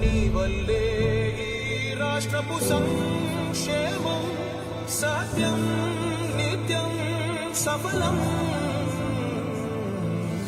నీ వల్లే ఈ రాష్ట్రపు సంక్షేమం సత్యం నిత్యం సఫలం.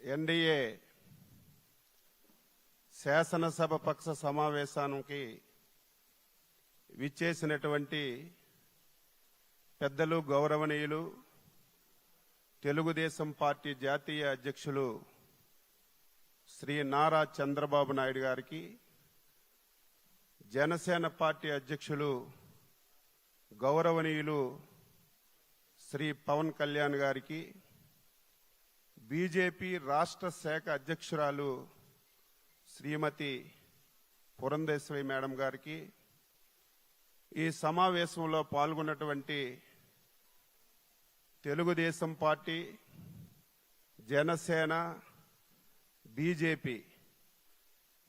ఎన్డీఏ శాసనసభ పక్ష సమావేశానికి విచ్చేసినటువంటి పెద్దలు గౌరవనీయులు తెలుగుదేశం పార్టీ జాతీయ అధ్యక్షులు శ్రీ నారా చంద్రబాబు నాయుడు గారికి జనసేన పార్టీ అధ్యక్షులు గౌరవనీయులు శ్రీ పవన్ కళ్యాణ్ గారికి బీజేపీ రాష్ట్ర శాఖ అధ్యక్షురాలు శ్రీమతి పురంధేశ్వరి మేడం గారికి ఈ సమావేశంలో పాల్గొన్నటువంటి తెలుగుదేశం పార్టీ జనసేన బీజేపీ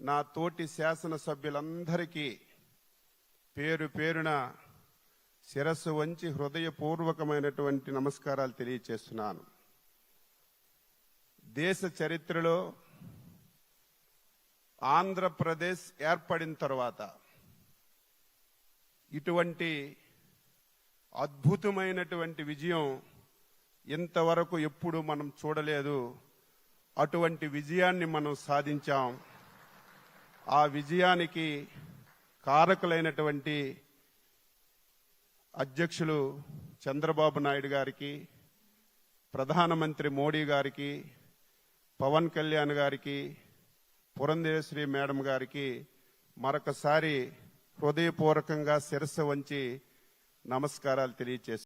నా తోటి శాసనసభ్యులందరికీ పేరు పేరున శిరస్సు వంచి హృదయపూర్వకమైనటువంటి నమస్కారాలు తెలియచేస్తున్నాను. దేశ చరిత్రలో ఆంధ్రప్రదేశ్ ఏర్పడిన తర్వాత ఇటువంటి అద్భుతమైనటువంటి విజయం ఇంతవరకు ఎప్పుడు మనం చూడలేదు. అటువంటి విజయాన్ని మనం సాధించాం. ఆ విజయానికి కారకులైనటువంటి అధ్యక్షులు చంద్రబాబు నాయుడు గారికి ప్రధానమంత్రి మోడీ గారికి పవన్ కళ్యాణ్ గారికి పురంధేశ్వరి మేడం గారికి మరొకసారి హృదయపూర్వకంగా శిరస్సు వంచి నమస్కారాలు తెలియచేస్తున్నాను